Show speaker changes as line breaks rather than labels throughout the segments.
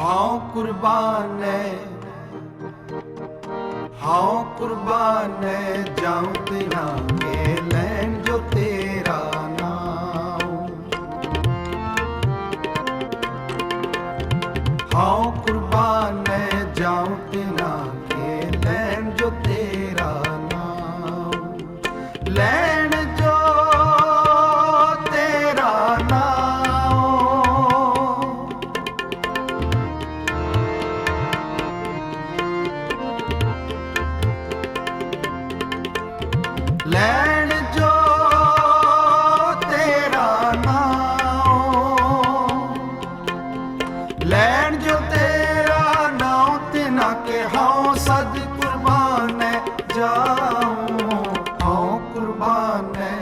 ਹਾਂ ਕੁਰਬਾਨ ਹੈ ਹਾਂ ਕੁਰਬਾਨ ਹੈ ਜਾਉ ਤੇਰਾ ਕੇ ਲੈਣ ਜੋ ਤੇਰਾ ਨਾਮ ਹਾਂ ਕੁਰਬਾਨ ਹੈ ਜਾਉ ਤੇਰਾ ਲੈਣ ਜੋ ਤੇਰਾ ਨਾਮ ਤੇ ਨਾ ਕਿ ਹਉ ਸਦ ਕੁਰਬਾਨ ਹੈ ਜਾਉ ਹਉ ਕੁਰਬਾਨ ਹੈ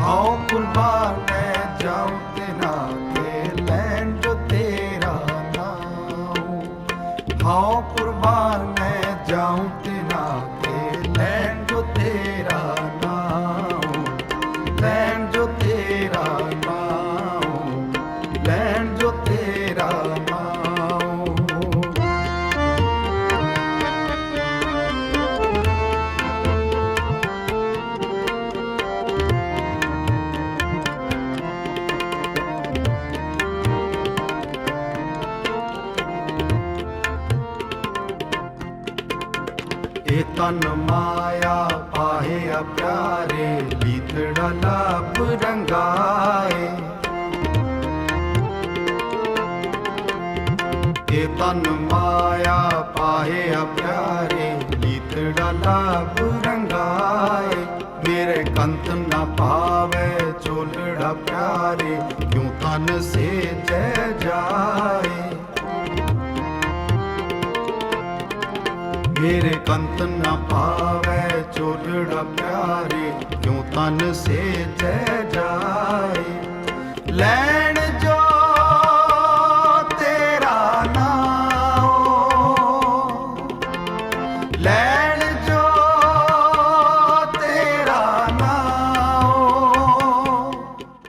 ਹਉ ਕੁਰਬਾਨ ਹੈ ਜਾਉ ਤੇ ਨਾ ਕਿ ਲੈਣ ਜੋ ਤੇਰਾ ਨਾਮ ਹਉ ਕੁਰਬਾਨ ਹੈ ਜਾਉ ਤੇ ਇਹ ਤਨ ਮਾਇਆ ਪਾਹਿਆ ਪਿਆਰੇ ਲੀਤੜਾ ਲਾਭ ਰੰਗਾਏ। ਇਹ ਤਨ ਮਾਇਆ ਪਾਹਿਆ ਪਿਆਰੇ ਲੀਤੜਾ ਲਾਭ ਰੰਗਾਏ। ਮੇਰੇ ਕੰਤ ਨਾ ਪਾਵੇ ਚੋਲੜਾ ਪਿਆਰੇ, ਕਿਉਂ ਤਨ ਸੇ ਜੈ ਜਾਏ। ਮੇਰੇ ਕੰਤ ਨਾ ਪਾਵੇ ਚੋਲੜਾ ਪਿਆਰੇ ਕਿਉਂ ਤਨ ਸੇ ਜੈ ਜਾਏ? ਲੈ